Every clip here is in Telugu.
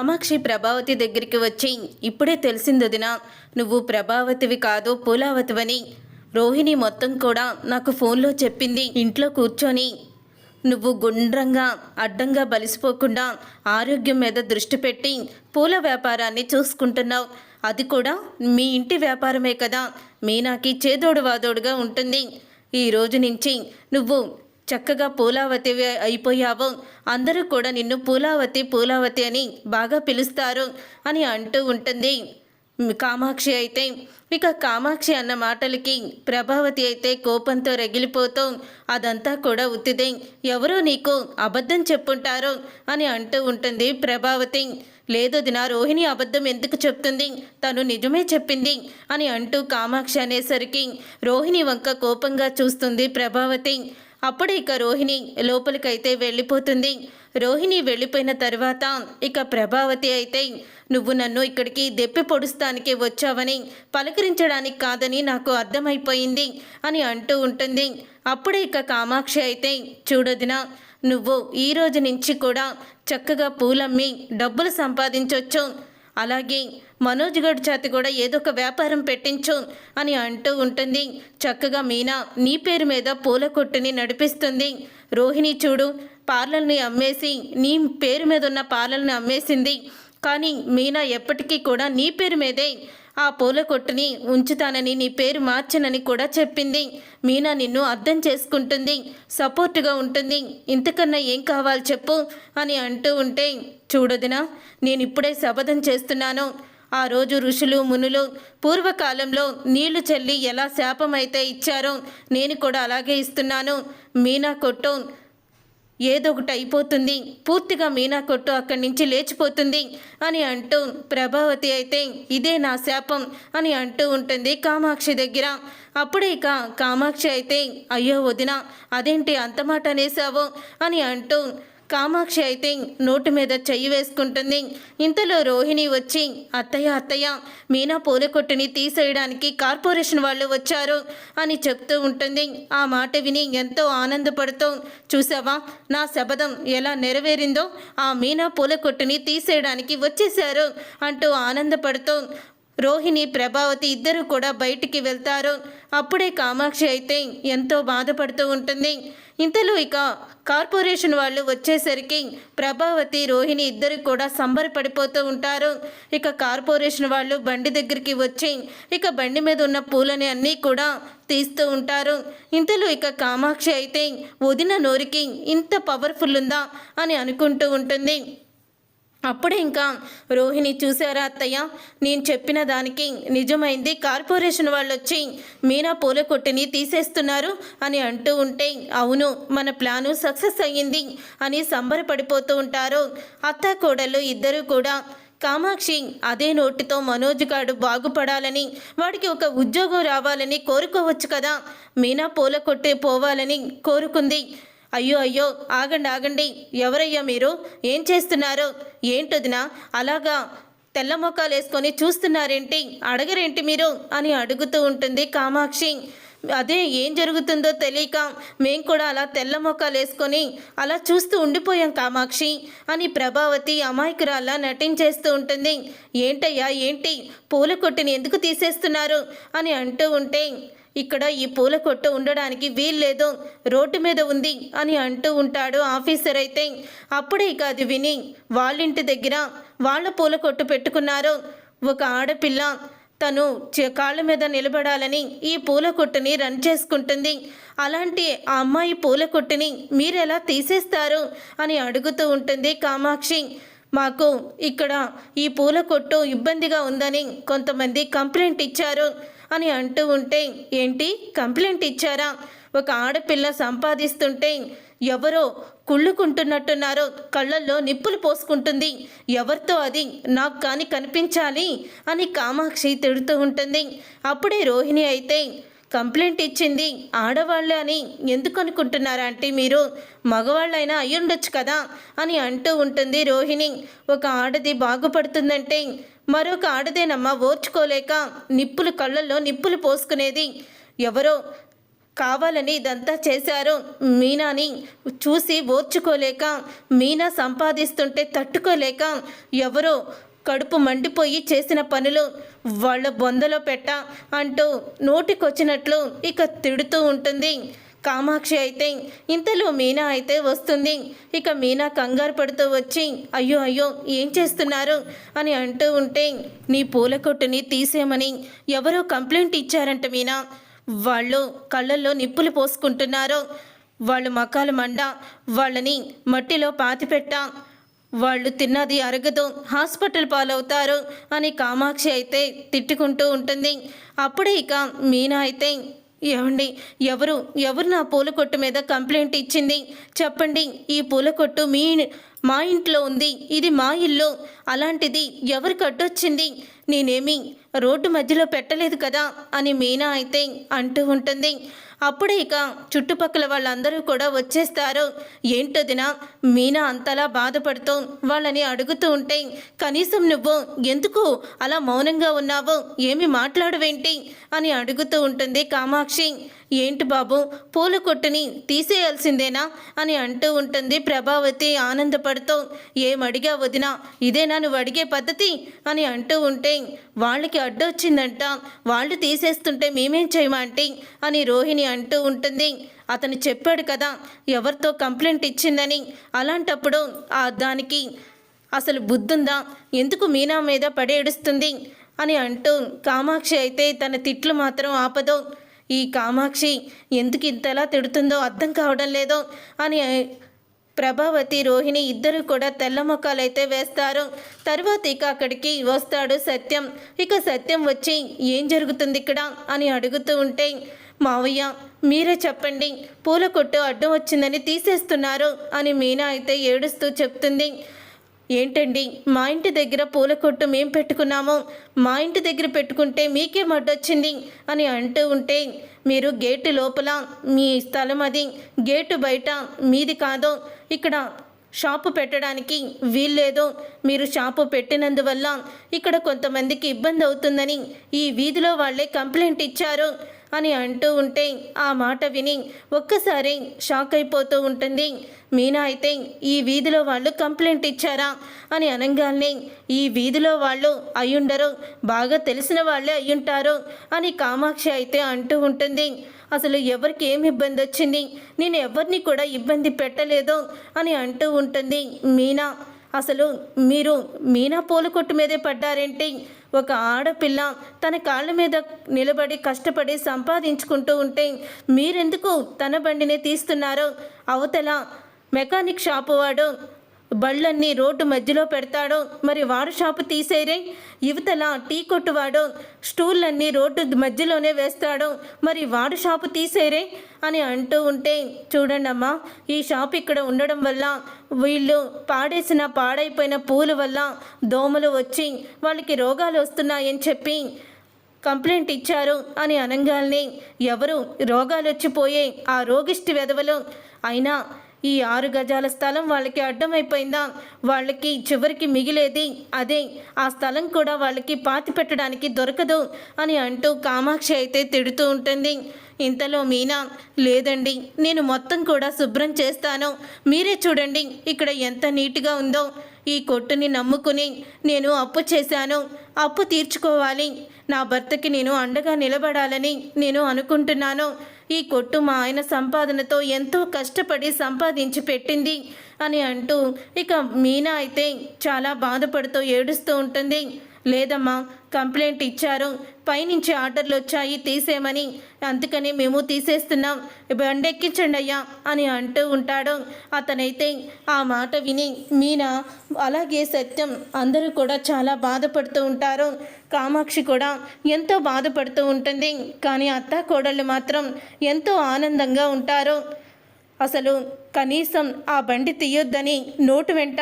కామాక్షి ప్రభావతి దగ్గరికి వచ్చి ఇప్పుడే తెలిసింది వదిన నువ్వు ప్రభావతివి కాదు పూలావతివని. రోహిణి మొత్తం కూడా నాకు ఫోన్లో చెప్పింది ఇంట్లో కూర్చొని. నువ్వు గుండ్రంగా అడ్డంగా బలిసిపోకుండా ఆరోగ్యం మీద దృష్టి పెట్టి పూల వ్యాపారాన్ని చూసుకుంటున్నావు. అది కూడా మీ ఇంటి వ్యాపారమే కదా మీనాకి చేదోడు వాదోడుగా ఉంటుంది. ఈ రోజు నుంచి నువ్వు చక్కగా పూలావతి అయిపోయావు. అందరూ కూడా నిన్ను పూలావతి పూలావతి అని బాగా పిలుస్తారు అని అంటూ ఉంటుంది. కామాక్షి అయితే ఇక కామాక్షి అన్న మాటలకి ప్రభావతి అయితే కోపంతో రగిలిపోతూ అదంతా కూడా ఉత్తిదే. ఎవరో నీకు అబద్ధం చెప్పుంటారో అని అంటూ ఉంటుంది ప్రభావతి. లేదు దినా రోహిణి అబద్ధం ఎందుకు చెప్తుంది? తను నిజమే చెప్పింది అని అంటూ కామాక్షి అనేసరికి రోహిణి వంక కోపంగా చూస్తుంది ప్రభావతి. అప్పుడు ఇక రోహిణి లోపలికైతే వెళ్ళిపోతుంది. రోహిణి వెళ్ళిపోయిన తర్వాత ఇక ప్రభావతి అయితే నువ్వు నన్ను ఇక్కడికి దెప్పి పొడుస్తానికే వచ్చావని పలకరించడానికి కాదని నాకు అర్థమైపోయింది అని అంటూ ఉంటుంది. అప్పుడే ఇక కామాక్షి అయితే చూడదినా నువ్వు ఈ రోజు నుంచి కూడా చక్కగా పూలమ్మి డబ్బులు సంపాదించవచ్చు అలాగే మనోజ్ గడ్ చేత కూడా ఏదో ఒక వ్యాపారం పెట్టించు అని అంటూ ఉంటుంది. చక్కగా మీనా నీ పేరు మీద పూల కొట్టుని నడిపిస్తుంది. రోహిణి చూడు పార్లర్ని అమ్మేసి నీ పేరు మీద ఉన్న పార్లర్ని అమ్మేసింది. కానీ మీనా ఎప్పటికీ కూడా నీ పేరు మీదే ఆ పూల కొట్టుని ఉంచుతానని నీ పేరు మార్చనని కూడా చెప్పింది. మీనా నిన్ను అర్థం చేసుకుంటుంది. సపోర్టుగా ఉంటుంది. ఇంతకన్నా ఏం కావాలి చెప్పు అని అంటూ ఉంటే చూడదునా నేను ఇప్పుడే శపథం చేస్తున్నాను. ఆ రోజు ఋషులు మునులు పూర్వకాలంలో నీళ్ళు చల్లి ఎలా శాపమైతే ఇచ్చారో నేను కూడా అలాగే ఇస్తున్నాను. మీనా కొట్టు ఏదో ఒకటి అయిపోతుంది. పూర్తిగా మీనా కొట్టు అక్కడి నుంచి లేచిపోతుంది అని అంటూ ప్రభావతి అయితే ఇదే నా శాపం అని అంటూ ఉంటుంది కామాక్షి దగ్గర. అప్పుడే ఇక కామాక్షి అయితే అయ్యో వదిన అదేంటి అంత మాట అనేసావు? అని అంటూ కామాక్షి అయితే నోటు మీద చెయ్యి వేసుకుంటుంది. ఇంతలో రోహిణి వచ్చి అత్తయ్య అత్తయ్య మీనా పూల కొట్టుని తీసేయడానికి కార్పొరేషన్ వాళ్ళు వచ్చారు అని చెప్తూ ఉంటుంది. ఆ మాట విని ఎంతో ఆనందపడుతూ చూసావా నా శబదం ఎలా నెరవేరిందో ఆ మీనా పూల కొట్టుని తీసేయడానికి వచ్చేశారు అంటూ ఆనందపడుతూ రోహిణి ప్రభావతి ఇద్దరు కూడా బయటికి వెళ్తారు. అప్పుడే కామాక్షి అయితే ఎంతో బాధపడుతూ ఉంటుంది. ఇంతలో ఇక కార్పొరేషన్ వాళ్ళు వచ్చేసరికి ప్రభావతి రోహిణి ఇద్దరు కూడా సంబరపడిపోతూ ఉంటారు. ఇక కార్పొరేషన్ వాళ్ళు బండి దగ్గరికి వచ్చి ఇక బండి మీద ఉన్న పూలని అన్నీ కూడా తీస్తూ ఉంటారు. ఇంతలో ఇక కామాక్షి అయితే వదిన నోరికి ఇంత పవర్ఫుల్ ఉందా? అని అనుకుంటూ ఉంటుంది. అప్పుడే ఇంకా రోహిణి చూసారా అత్తయ్య? నేను చెప్పిన దానికి నిజమైంది. కార్పొరేషన్ వాళ్ళు వచ్చి మీనా పూల కొట్టిని తీసేస్తున్నారు అని అంటూ ఉంటే అవును మన ప్లాను సక్సెస్ అయ్యింది అని సంబరపడిపోతూ ఉంటారు. అత్త కోడళ్ళు ఇద్దరూ కూడా కామాక్షి అదే నోటితో మనోజ్ గాడు బాగుపడాలని వాడికి ఒక ఉద్యోగం రావాలని కోరుకోవచ్చు కదా. మీనా పూల కొట్టే పోవాలని కోరుకుంది. అయ్యో అయ్యో ఆగండి ఆగండి. ఎవరయ్యా మీరు? ఏం చేస్తున్నారు? ఏంటొదినా? అలాగా తెల్ల మొక్కలు వేసుకొని చూస్తున్నారేంటి? అడగరేంటి మీరు? అని అడుగుతూ ఉంటుంది కామాక్షి. అదే ఏం జరుగుతుందో తెలియక మేం కూడా అలా తెల్ల మొక్కలు వేసుకొని అలా చూస్తూ ఉండిపోయాం కామాక్షి అని ప్రభావతి అమాయకురాల్లా నటించేస్తూ ఉంటుంది. ఏంటయ్యా ఏంటి? పూల కొట్టిని ఎందుకు తీసేస్తున్నారు? అని అంటూ ఉంటే ఇక్కడ ఈ పూల కొట్టు ఉండడానికి వీల్లేదు రోడ్డు మీద ఉంది అని అంటూ ఉంటాడు ఆఫీసర్ అయితే. అప్పుడే ఇక అది విని వాళ్ళింటి దగ్గర వాళ్ళ పూల కొట్టు పెట్టుకున్నారు. ఒక ఆడపిల్ల తను కాళ్ళ మీద నిలబడాలని ఈ పూల కొట్టుని రన్ చేసుకుంటుంది. అలాంటి ఆ అమ్మాయి పూల కొట్టుని మీరెలా తీసేస్తారు అని అడుగుతూ ఉంటుంది కామాక్షి. మాకు ఇక్కడ ఈ పూల కొట్టు ఇబ్బందిగా ఉందని కొంతమంది కంప్లైంట్ ఇచ్చారు. అని అంటూ ఉంటే ఏంటి? కంప్లైంట్ ఇచ్చారా? ఒక ఆడపిల్ల సంపాదిస్తుంటే ఎవరో కుళ్ళుకుంటున్నట్టున్నారో కళ్ళల్లో నిప్పులు పోసుకుంటుంది. ఎవరితో అది? నాకు కానీ కనిపించాలి? అని కామాక్షి తిడుతూ ఉంటుంది. అప్పుడే రోహిణి అయితే కంప్లైంట్ ఇచ్చింది ఆడవాళ్ళే అని ఎందుకు అనుకుంటున్నారా అంటే మీరు? మగవాళ్ళైనా అయ్యుండొచ్చు కదా? అని అంటూ ఉంటుంది రోహిణి. ఒక ఆడది బాగుపడుతుందంటే మరొక ఆడదేనమ్మ ఓర్చుకోలేక నిప్పులు కళ్ళల్లో నిప్పులు పోసుకునేది. ఎవరో కావాలని ఇదంతా చేశారు మీనాని. చూసి ఓర్చుకోలేక మీనా సంపాదిస్తుంటే తట్టుకోలేక ఎవరో కడుపు మండిపోయి చేసిన పనులు వాళ్ళ బొందలో పెట్ట అంటూ నోటికొచ్చినట్లు ఇక తిడుతూ ఉంటుంది. కామాక్షి అయితే ఇంతలో మీనా అయితే వస్తుంది. ఇక మీనా కంగారు పడుతూ వచ్చి అయ్యో అయ్యో ఏం చేస్తున్నారు? అని అంటూ ఉంటే నీ పూల కొట్టుని తీసేయమని ఎవరో కంప్లైంట్ ఇచ్చారంట మీనా. వాళ్ళు కళ్ళల్లో నిప్పులు పోసుకుంటున్నారు. వాళ్ళు మకాలు మండ వాళ్ళని మట్టిలో పాతిపెట్ట. వాళ్ళు తిన్నది అరగదు హాస్పిటల్ పాలవుతారు అని కామాక్షి అయితే తిట్టుకుంటూ ఉంటుంది. అప్పుడే ఇక మీనా అయితే ఏమండి? ఎవరు ఎవరు నా పూల కొట్టు మీద కంప్లైంట్ ఇచ్చింది? చెప్పండి ఈ పూల కొట్టు మీ మా ఇంట్లో ఉంది. ఇది మా ఇల్లు. అలాంటిది ఎవరు కట్టొచ్చింది? నేనేమి రోడ్డు మధ్యలో పెట్టలేదు కదా అని మీనా అయితే అంటూ ఉంటుంది. అప్పుడే ఇక చుట్టుపక్కల వాళ్ళందరూ కూడా వచ్చేస్తారు. ఏంటదినా? మీనా అంతలా బాధపడుతూ వాళ్ళని అడుగుతూ ఉంటే కనీసం నువ్వు ఎందుకు అలా మౌనంగా ఉన్నావు? ఏమి మాట్లాడవేంటి? అని అడుగుతూ ఉంటుంది కామాక్షి. ఏంటి బాబు? పూల కొట్టుని తీసేయాల్సిందేనా? అని అంటూ ఉంటుంది ప్రభావతి ఆనందపడుతూ. ఏమడిగా వదినా? ఇదేనా నువ్వు అడిగే పద్ధతి? అని అంటూ ఉంటే వాళ్ళకి అడ్డొచ్చిందంట. వాళ్ళు తీసేస్తుంటే మేమేం చేయమంటే అని రోహిణి అంటూ ఉంటుంది. అతను చెప్పాడు కదా ఎవరితో కంప్లైంట్ ఇచ్చిందని. అలాంటప్పుడు ఆ దానికి అసలు బుద్ధుందా? ఎందుకు మీనా మీద పడేడుస్తుంది? అని అంటూ కామాక్షి అయితే తన తిట్లు మాత్రం ఆపదో. ఈ కామాక్షి ఎందుకు ఇంతలా తిడుతుందో అర్థం కావడం లేదో అని ప్రభావతి రోహిణి ఇద్దరు కూడా తెల్ల మొక్కలైతే వేస్తారు. తర్వాత ఇక అక్కడికి వస్తాడు సత్యం. ఇక సత్యం వచ్చి ఏం జరుగుతుంది ఇక్కడ? అని అడుగుతూ ఉంటే మావయ్య మీరే చెప్పండి. పూల కొట్టు అడ్డం వచ్చిందని తీసేస్తున్నారు అని మీనా అయితే ఏడుస్తూ చెప్తుంది. ఏంటండి? మా ఇంటి దగ్గర పూల కొట్టు మేం పెట్టుకున్నాము. మా ఇంటి దగ్గర పెట్టుకుంటే మీకే మడ్డొచ్చింది అని అంటూ ఉంటే మీరు గేటు లోపల మీ స్థలం అది గేటు బయట మీది కాదు. ఇక్కడ షాపు పెట్టడానికి వీల్లేదు. మీరు షాపు పెట్టినందువల్ల ఇక్కడ కొంతమందికి ఇబ్బంది అవుతుందని ఈ వీధిలో వాళ్ళే కంప్లైంట్ ఇచ్చారు. అని అంటూ ఉంటే ఆ మాట విని ఒక్కసారి షాక్ అయిపోతూ ఉంటుంది. మీనా అయితే ఈ వీధిలో వాళ్ళు కంప్లైంట్ ఇచ్చారా అని అనగానే ఈ వీధిలో వాళ్ళు అయ్యుండరు బాగా తెలిసిన వాళ్ళే అయ్యుంటారు అని కామాక్షి అయితే అంటూ ఉంటుంది. అసలు ఎవరికి ఏం ఇబ్బంది వచ్చింది? నేను ఎవరిని కూడా ఇబ్బంది పెట్టలేదు అని అంటూ ఉంటుంది మీనా. అసలు మీరు మీనా పూల కొట్టు మీదే పడ్డారేంటి? ఒక ఆడపిల్ల తన కాళ్ళ మీద నిలబడి కష్టపడి సంపాదించుకుంటూ ఉంటే మీరెందుకు తన బండిని తీస్తున్నారు? అవతల మెకానిక్ షాపు వాడు బళ్ళన్నీ రోడ్డు మధ్యలో పెడతాడు. మరి వాడు షాపు తీసేరే? యువతల టీ కొట్టువాడు. స్టూళ్ళన్నీ రోడ్డు మధ్యలోనే వేస్తాడు. మరి వాడు షాపు తీసేరే? అని అంటూ ఉంటే చూడండమ్మా ఈ షాప్ ఇక్కడ ఉండడం వల్ల వీళ్ళు పాడేసిన పాడైపోయిన పూల వల్ల దోమలు వచ్చి వాళ్ళకి రోగాలు వస్తున్నాయని చెప్పి కంప్లైంట్ ఇచ్చారు అని అనగాల్ని ఎవరు రోగాలు వచ్చిపోయే ఆ రోగిష్టి వెధవలు? అయినా ఈ ఆరు గజాల స్థలం వాళ్ళకి అడ్డమైపోయిందా? వాళ్ళకి చివరికి మిగిలేది అదే. ఆ స్థలం కూడా వాళ్ళకి పాతి పెట్టడానికి దొరకదు అని అంటూ కామాక్షి అయితే తిడుతూ ఉంటుంది. ఇంతలో మీనా లేదండి నేను మొత్తం కూడా శుభ్రం చేస్తాను. మీరే చూడండి ఇక్కడ ఎంత నీట్గా ఉందో. ఈ కొట్టుని నమ్ముకుని నేను అప్పు చేశాను. అప్పు తీర్చుకోవాలి. నా భర్తకి నేను అండగా నిలబడాలని నేను అనుకుంటున్నాను. ఈ కొట్టు మా ఆయన సంపాదనతో ఎంతో కష్టపడి సంపాదించి పెట్టింది అని అంటూ ఇక మీనా అయితే చాలా బాధపడుతూ ఏడుస్తూ ఉంటుంది. లేదమ్మా కంప్లైంట్ ఇచ్చారు. పైనుంచి ఆర్డర్లు వచ్చాయి తీసేయమని. అందుకని మేము తీసేస్తున్నాం. బండెక్కించండి అయ్యా అని అంటూ ఉంటాడు. అతనైతే ఆ మాట విని మీనా అలాగే సత్యం. అందరూ కూడా చాలా బాధపడుతూ ఉంటారు. కామాక్షి కూడా ఎంతో బాధపడుతూ ఉంటుంది. కానీ అత్త కోడళ్ళు మాత్రం ఎంతో ఆనందంగా ఉంటారు. అసలు కనీసం ఆ బండి తీయొద్దని నోటు వెంట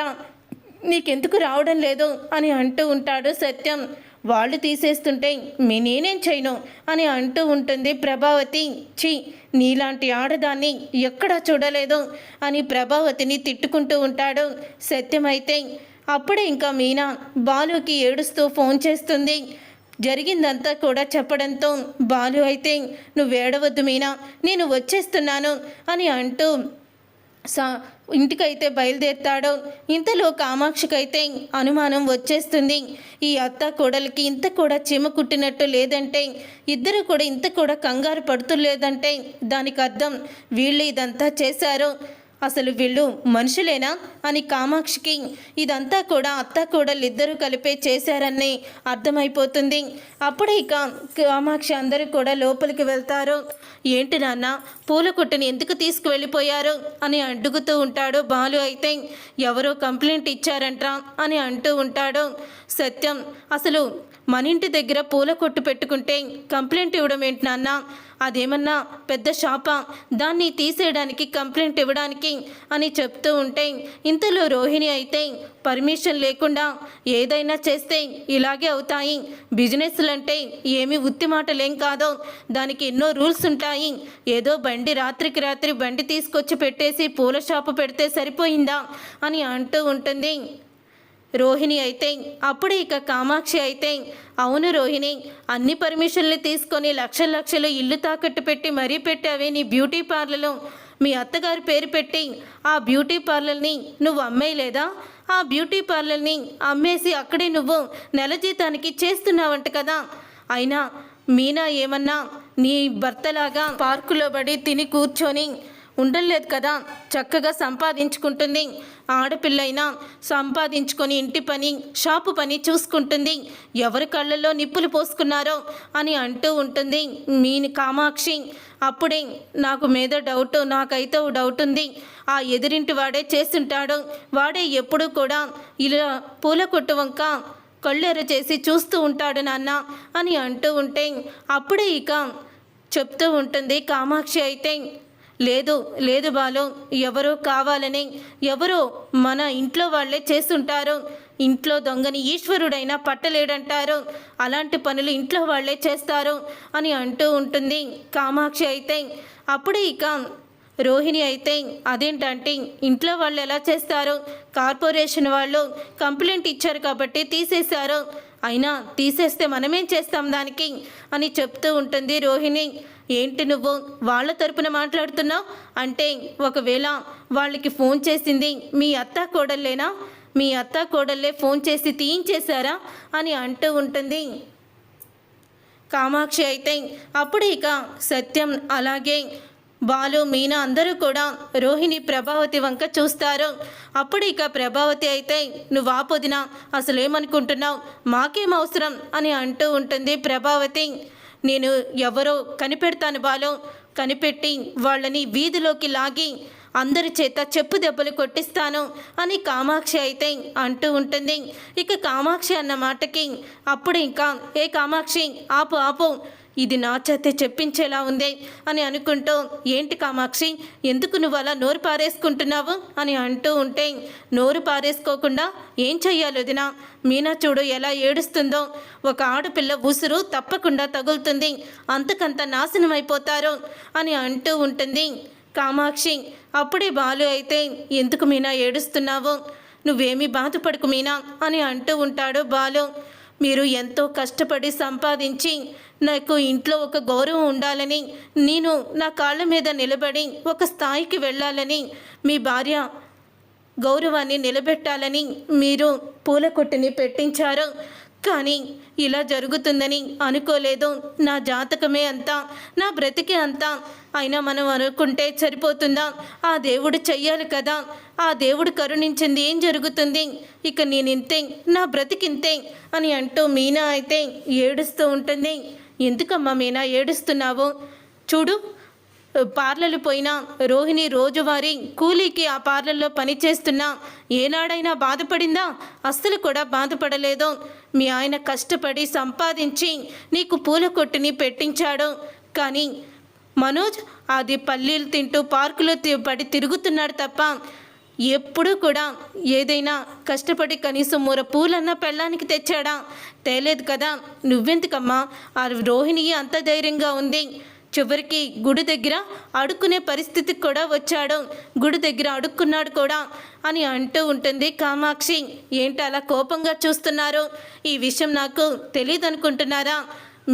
నీకెందుకు రావడం లేదు అని అంటూ ఉంటాడు సత్యం. వాళ్ళు తీసేస్తుంటే మీ నేనేం చేయను? అని అంటూ ఉంటుంది ప్రభావతి. ఛీ నీలాంటి ఆడదాన్ని ఎక్కడా చూడలేదు అని ప్రభావతిని తిట్టుకుంటూ ఉంటాడు. సత్యమైతే అప్పుడే ఇంకా మీనా బాలుకి ఏడుస్తూ ఫోన్ చేస్తుంది. జరిగిందంతా కూడా చెప్పడంతో బాలు అయితే నువ్వు ఏడవద్దు మీనా నేను వచ్చేస్తున్నాను అని అంటూ సా ఇంటికైతే బయలుదేరుతాడు. ఇంతలో కామాక్షికైతే అనుమానం వచ్చేస్తుంది. ఈ అత్త కోడలికి ఇంత కూడా చీమ కుట్టినట్టు లేదంటే ఇద్దరు కూడా ఇంత కూడా కంగారు పడుతూ లేదంటే దానికి అర్థం. వీళ్ళు ఇదంతా చేశారు. అసలు వీళ్ళు మనుషులేనా అని కామాక్షికి ఇదంతా కూడా అత్త కోడలు కలిపే చేశారని అర్థమైపోతుంది. అప్పుడే ఇక కామాక్షి అందరూ కూడా లోపలికి వెళ్తారు. ఏంటి నాన్న పూల కొట్టుని ఎందుకు తీసుకువెళ్ళిపోయారు? అని అడుగుతూ ఉంటాడు బాలు. అయితే ఎవరో కంప్లైంట్ ఇచ్చారంట్రా? అని అంటూ ఉంటాడు సత్యం. అసలు మన ఇంటి దగ్గర పూల కొట్టు పెట్టుకుంటే కంప్లైంట్ ఇవ్వడం ఏంటి నాన్న? అదేమన్నా పెద్ద షాపా దాన్ని తీసేయడానికి కంప్లైంట్ ఇవ్వడానికి అని చెప్తూ ఉంటే ఇంతలో రోహిణి అయితే పర్మిషన్ లేకుండా ఏదైనా చేస్తే ఇలాగే అవుతాయి. బిజినెస్లు అంటే ఏమి ఉత్తి మాటలేం కాదో. దానికి ఎన్నో రూల్స్ ఉంటాయి. ఏదో బండి రాత్రికి రాత్రి బండి తీసుకొచ్చి పెట్టేసి పూల షాపు పెడితే సరిపోయిందా అని అంటూ ఉంటుంది. రోహిణి అయితే అప్పుడే ఇక కామాక్షి అయితే అవును రోహిణి అన్ని పర్మిషన్లు తీసుకొని లక్షల లక్షలు ఇల్లు తాకట్టు పెట్టి మరీ పెట్టావే నీ బ్యూటీ పార్లర్లో. మీ అత్తగారి పేరు పెట్టి ఆ బ్యూటీ పార్లర్ని నువ్వు అమ్మేయలేదా? ఆ బ్యూటీ పార్లర్ని అమ్మేసి అక్కడే నువ్వు నెల జీతానికి చేస్తున్నావంట కదా. అయినా మీనా ఏమన్నా నీ భర్తలాగా పార్కులో పడి తిని కూర్చొని ఉండలేదు కదా. చక్కగా సంపాదించుకుంటుంది. ఆడపిల్లైనా సంపాదించుకొని ఇంటి పని షాపు పని చూసుకుంటుంది. ఎవరి కళ్ళల్లో నిప్పులు పోసుకున్నారో అని అంటూ ఉంటుంది. మీ కామాక్షి అప్పుడే నాకు మీద డౌట్ నాకైతే ఓ డౌట్ ఉంది ఆ ఎదురింటి వాడే చేస్తుంటాడు. వాడే ఎప్పుడూ కూడా ఇలా పూల కొట్టు వంక కళ్ళెర చేసి చూస్తూ ఉంటాడు నాన్న అని అంటూ ఉంటే అప్పుడే ఇక చెప్తూ ఉంటుంది. కామాక్షి అయితే లేదు లేదు బాలు ఎవరో కావాలని ఎవరో మన ఇంట్లో వాళ్ళే చేస్తుంటారు. ఇంట్లో దొంగని ఈశ్వరుడైనా పట్టలేడంటారు. అలాంటి పనులు ఇంట్లో వాళ్ళే చేస్తారు అని అంటూ ఉంటుంది కామాక్షి అయితే. అప్పుడే ఇక రోహిణి అయితే అదేంటంటే ఇంట్లో వాళ్ళు ఎలా చేస్తారు? కార్పొరేషన్ వాళ్ళు కంప్లైంట్ ఇచ్చారు కాబట్టి తీసేశారు. అయినా తీసేస్తే మనమేం చేస్తాం దానికి? అని చెప్తూ ఉంటుంది రోహిణి. ఏంటి నువ్వు? వాళ్ళ తరపున మాట్లాడుతున్నావు? అంటే ఒకవేళ వాళ్ళకి ఫోన్ చేసింది మీ అత్త కోడల్లేనా మీ అత్త కోడల్లే ఫోన్ చేసి తీయించేశారా? అని అంటూ ఉంటుంది. కామాక్షి అయితే అప్పుడు ఇక సత్యం అలాగే బాలు మీనా అందరూ కూడా రోహిణి ప్రభావతి వంక చూస్తారు. అప్పుడు ఇక ప్రభావతి అయితే నువ్వు ఆపొదిన అసలేమనుకుంటున్నావు? మాకేం అవసరం? అని అంటూ ఉంటుంది ప్రభావతి. నేను ఎవరో కనిపెడతాను బాలు. కనిపెట్టి వాళ్ళని వీధిలోకి లాగి అందరి చేత చెప్పు దెబ్బలు కొట్టిస్తాను అని కామాక్షి అయితే అంటూ ఉంటుంది. ఇక కామాక్షి అన్న మాటకి అప్పుడు ఇంకా ఏ కామాక్షి ఆపు ఆపు. ఇది నా చేతే చెప్పించేలా ఉంది అని అనుకుంటూ ఏంటి కామాక్షి ఎందుకు నువ్వు అలా నోరు పారేసుకుంటున్నావు? అని అంటూ ఉంటే నోరు పారేసుకోకుండా ఏం చెయ్యాలి వదినా? మీనా చూడు ఎలా ఏడుస్తుందో. ఒక ఆడపిల్ల ఉసురు తప్పకుండా తగులుతుంది. అంతకంత నాశనం అయిపోతారు అని అంటూ ఉంటుంది. కామాక్షి అప్పుడే బాలు అయితే ఎందుకు మీనా ఏడుస్తున్నావు? నువ్వేమీ బాధపడకు మీనా అని అంటూ ఉంటాడు బాలు. మీరు ఎంతో కష్టపడి సంపాదించి నాకు ఇంట్లో ఒక గౌరవం ఉండాలని నేను నా కాళ్ళ మీద నిలబడి ఒక స్థాయికి వెళ్ళాలని మీ భార్య గౌరవాన్ని నిలబెట్టాలని మీరు పూల కొట్టుని పెట్టించారు. కానీ ఇలా జరుగుతుందని అనుకోలేదు. నా జాతకమే అంతా నా బ్రతికే అంతా. అయినా మనం అనుకుంటే సరిపోతుందా? ఆ దేవుడు చెయ్యాలి కదా? ఆ దేవుడు కరుణించింది ఏం జరుగుతుంది? ఇక నేను నా బ్రతికింతే అని అంటూ మీనా అయితే ఏడుస్తూ ఉంటుంది. ఎందుకమ్మా మీనా ఏడుస్తున్నావు? చూడు పార్లలు పోయినా రోహిణి రోజువారీ కూలీకి ఆ పార్లల్లో పనిచేస్తున్నా ఏనాడైనా బాధపడిందా? అస్సలు కూడా బాధపడలేదు. మీ ఆయన కష్టపడి సంపాదించి నీకు పూల కొట్టుని పెట్టించాడు. కానీ మనోజ్ అది పల్లీలు తింటూ పార్కులో తి- పడి తిరుగుతున్నాడు తప్ప ఎప్పుడూ కూడా ఏదైనా కష్టపడి కనీసం మూర పూలన్న పెళ్ళానికి తెచ్చాడా? తేలేదు కదా. నువ్వెందుకమ్మా? ఆ రోహిణి అంత ధైర్యంగా ఉంది. చివరికి గుడి దగ్గర అడుక్కునే పరిస్థితికి కూడా వచ్చాడు. గుడి దగ్గర అడుక్కున్నాడు కూడా అని అంటూ ఉంటుంది కామాక్షి. ఏంటి అలా కోపంగా చూస్తున్నారు? ఈ విషయం నాకు తెలియదు అనుకుంటున్నారా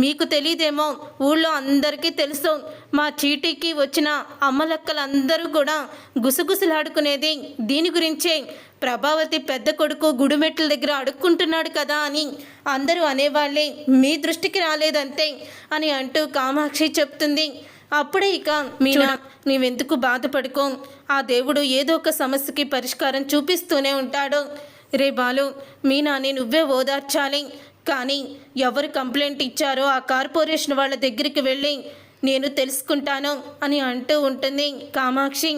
మీకు తెలియదేమో ఊళ్ళో అందరికీ తెలుసు. మా చీటీకి వచ్చిన అమ్మలక్కలందరూ కూడా గుసగుసలాడుకునేది దీని గురించే. ప్రభావతి పెద్ద కొడుకు గుడిమెట్ల దగ్గర అడుక్కుంటున్నాడు కదా అని అందరూ అనేవాళ్ళే మీ దృష్టికి రాలేదంతే అని అంటూ కామాక్షి చెప్తుంది. అప్పుడే ఇక మీనా నీవెందుకు బాధపడుకో? ఆ దేవుడు ఏదో ఒక సమస్యకి పరిష్కారం చూపిస్తూనే ఉంటాడు. రే బాలు మీనాని నువ్వే ఓదార్చాలి. కానీ ఎవరు కంప్లైంట్ ఇచ్చారో ఆ కార్పొరేషన్ వాళ్ళ దగ్గరికి వెళ్ళి నేను తెలుసుకుంటాను అని అంటూ ఉంటుంది కామాక్షి.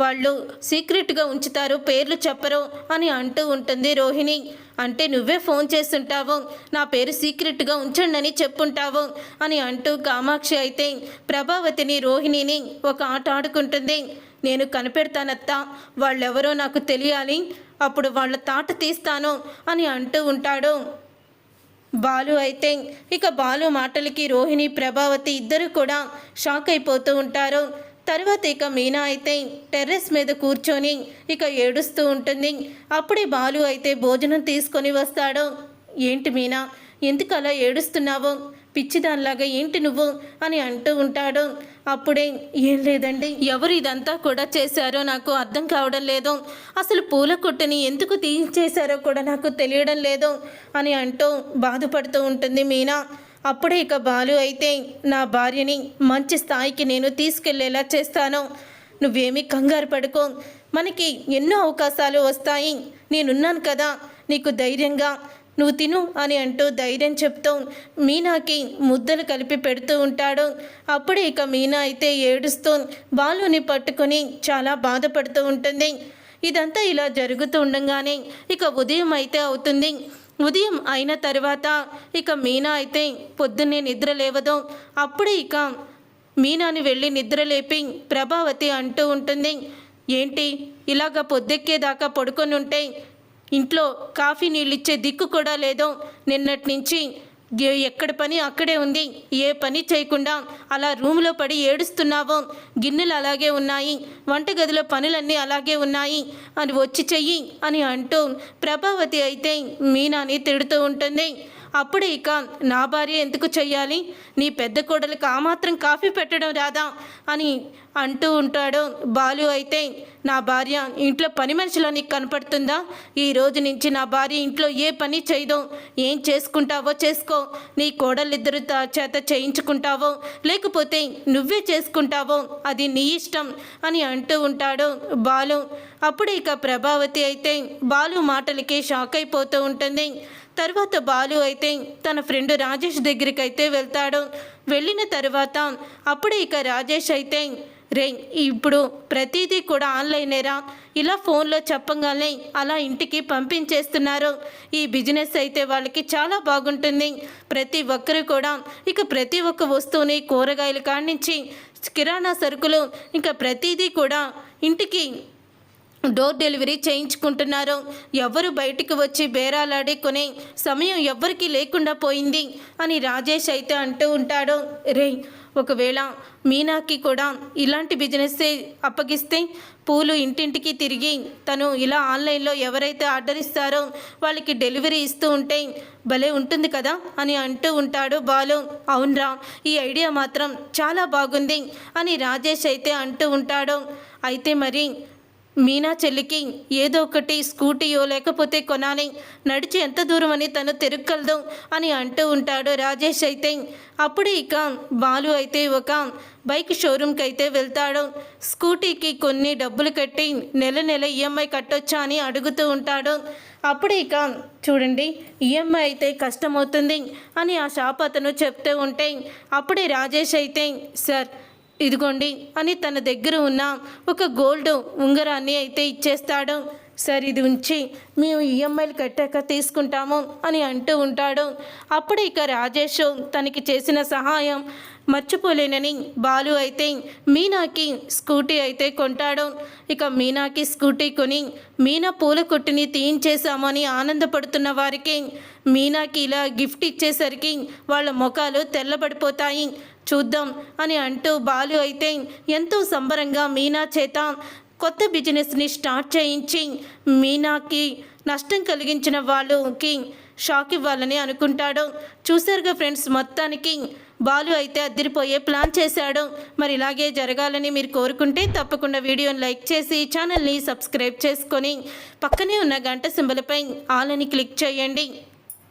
వాళ్ళు సీక్రెట్గా ఉంచుతారు పేర్లు చెప్పరు అని అంటూ ఉంటుంది రోహిణి. అంటే నువ్వే ఫోన్ చేస్తుంటావు నా పేరు సీక్రెట్గా ఉంచండి అని చెప్పుంటావు అని అంటూ కామాక్షి అయితే ప్రభావతిని రోహిణిని ఒక ఆట ఆడుకుంటుంది. నేను కనిపెడతానత్తా వాళ్ళెవరో నాకు తెలియాలి అప్పుడు వాళ్ళ తాట తీస్తాను అని అంటూ ఉంటాడు. బాలు అయితే ఇక బాలు మాటలకి రోహిణి ప్రభావతి ఇద్దరు కూడా షాక్ అయిపోతూ ఉంటారు. తర్వాత ఇక మీనా అయితే టెర్రస్ మీద కూర్చొని ఇక ఏడుస్తూ ఉంటుంది. అప్పుడే బాలు అయితే భోజనం తీసుకొని వస్తాడు. ఏంటి మీనా ఎందుకు అలా ఏడుస్తున్నావు? పిచ్చిదానిలాగా ఏంటి నువ్వు? అని అంటూ ఉంటాడు. అప్పుడే ఏం లేదండి ఎవరు ఇదంతా కూడా చేశారో నాకు అర్థం కావడం లేదు. అసలు పూల కొట్టుని ఎందుకు తీయించేశారో కూడా నాకు తెలియడం లేదు అని అంటూ బాధపడుతూ ఉంటుంది మీనా. అప్పుడే ఇక బాలు అయితే నా భార్యని మంచి స్థాయికి నేను తీసుకెళ్ళేలా చేస్తాను. నువ్వేమీ కంగారు పడుకో. మనకి ఎన్నో అవకాశాలు వస్తాయి. నేనున్నాను కదా నీకు ధైర్యంగా. నువ్వు తిను అని అంటూ ధైర్యం చెప్తూ మీనాకి ముద్దలు కలిపి పెడుతూ ఉంటాడు. అప్పుడే ఇక మీనా అయితే ఏడుస్తూ బాలుని పట్టుకొని చాలా బాధపడుతూ ఉంటుంది. ఇదంతా ఇలా జరుగుతూ ఉండగానే ఇక ఉదయం అయితే అవుతుంది. ఉదయం అయిన తర్వాత ఇక మీనా అయితే పొద్దున్నే నిద్ర లేవదు. అప్పుడే ఇక మీనాని వెళ్ళి నిద్ర లేపి ప్రభావతి అంటూ ఉంటుంది ఏంటి? ఇలాగ పొద్దెక్కేదాకా పడుకొని ఉంటే ఇంట్లో కాఫీ నీళ్ళు ఇచ్చే దిక్కు కూడా లేదు. నిన్నటి నుంచి ఎక్కడ పని అక్కడే ఉంది. ఏ పని చేయకుండా అలా రూమ్లో పడి ఏడుస్తున్నావో. గిన్నెలు అలాగే ఉన్నాయి. వంటగదిలో పనులన్నీ అలాగే ఉన్నాయి. అని వచ్చి చెయ్యి అని అంటూ ప్రభావతి అయితే మీనాని తిడుతూ ఉంటుంది. అప్పుడు ఇక నా భార్య ఎందుకు చెయ్యాలి? నీ పెద్ద కోడలికి ఆ మాత్రం కాఫీ పెట్టడం రాదా? అని అంటూ ఉంటాడు బాలు అయితే. నా భార్య ఇంట్లో పని మనిషిలో నీకు కనపడుతుందా? ఈ రోజు నుంచి నా భార్య ఇంట్లో ఏ పని చేయదు. ఏం చేసుకుంటావో చేసుకో. నీ కోడలిద్దరు తా- చేత చేయించుకుంటావో. లేకపోతే నువ్వే చేసుకుంటావో. అది నీ ఇష్టం అని అంటూ ఉంటాడు బాలు. అప్పుడు ఇక ప్రభావతి అయితే బాలు మాటలకి షాక్ అయిపోతూ ఉంటుంది. తర్వాత బాలు అయితే తన ఫ్రెండ్ రాజేష్ దగ్గరికి అయితే వెళ్తాడు. వెళ్ళిన తర్వాత అప్పుడే ఇక రాజేష్ అయితే రే ఇప్పుడు ప్రతిదీ కూడా ఆన్లైనేరా? ఇలా ఫోన్లో చెప్పగానే అలా ఇంటికి పంపించేస్తున్నారు. ఈ బిజినెస్ అయితే వాళ్ళకి చాలా బాగుంటుంది. ప్రతి ఒక్కరు కూడా ఇక ప్రతి ఒక్క వస్తువుని కూరగాయలు కానించి కిరాణా సరుకులు ఇంకా ప్రతిదీ కూడా ఇంటికి డోర్ డెలివరీ చేయించుకుంటున్నారు. ఎవరు బయటికి వచ్చి బేరాలాడి కొనే సమయం ఎవ్వరికీ లేకుండా పోయింది అని రాజేష్ అయితే అంటూ ఉంటాడు. రే ఒకవేళ మీనాకి కూడా ఇలాంటి బిజినెస్సే అప్పగిస్తే పూలు ఇంటింటికి తిరిగి తను ఇలా ఆన్లైన్లో ఎవరైతే ఆర్డర్ ఇస్తారో వాళ్ళకి డెలివరీ ఇస్తూ ఉంటే భలే ఉంటుంది కదా అని అంటూ ఉంటాడు బాలు. అవునరా ఈ ఐడియా మాత్రం చాలా బాగుంది అని రాజేష్ అయితే అంటూ ఉంటాడు. అయితే మరి మీనా చెల్లికి ఏదో ఒకటి స్కూటీయో లేకపోతే కొనాలి. నడిచి ఎంత దూరం అని తను తిరగలదు అని అంటూ ఉంటాడు రాజేష్ అయితే. అప్పుడే ఇక బాలు అయితే ఒక బైక్ షోరూమ్కి అయితే వెళ్తాడు. స్కూటీకి కొన్ని డబ్బులు కట్టి నెల నెల ఈఎంఐ కట్టొచ్చా అని అడుగుతూ ఉంటాడు. అప్పుడే ఇక చూడండి ఈఎంఐ అయితే కష్టమవుతుంది అని ఆ షాప్ అతను చెప్తూ ఉంటే అప్పుడే రాజేష్ అయితే సార్ ఇదిగోండి అని తన దగ్గర ఉన్న ఒక గోల్డ్ ఉంగరాన్ని అయితే ఇచ్చేస్తాడు. సరే ఇది ఉంచి మేము ఈఎంఐలు కట్టాక తీసుకుంటాము అని అంటూ ఉంటాడు. అప్పుడు ఇక రాజేష్ తనకి చేసిన సహాయం మర్చిపోలేనని బాలు అయితే మీనాకి స్కూటీ అయితే కొంటాడు. ఇక మీనాకి స్కూటీ కొని మీనా పూల కొట్టుని తీయించేశామని ఆనందపడుతున్న వారికి మీనాకి ఇలా గిఫ్ట్ ఇచ్చేసరికి వాళ్ళ ముఖాలు తెల్లబడిపోతాయి. చూద్దాం అని అంటూ బాలు అయితే ఎంతో సంబరంగా మీనా చేత కొత్త బిజినెస్ని స్టార్ట్ చేయించి మీనాకి నష్టం కలిగించిన వాళ్ళకి షాక్ ఇవ్వాలని అనుకుంటాడు. చూశారుగా ఫ్రెండ్స్ మొత్తానికి బాలు అయితే అద్దరిపోయే ప్లాన్ చేశాడు. మరి ఇలాగే జరగాలని మీరు కోరుకుంటే తప్పకుండా వీడియోని లైక్ చేసి ఛానల్ని సబ్స్క్రైబ్ చేసుకొని పక్కనే ఉన్న గంట సింబలపై ఆల్ అని క్లిక్ చేయండి.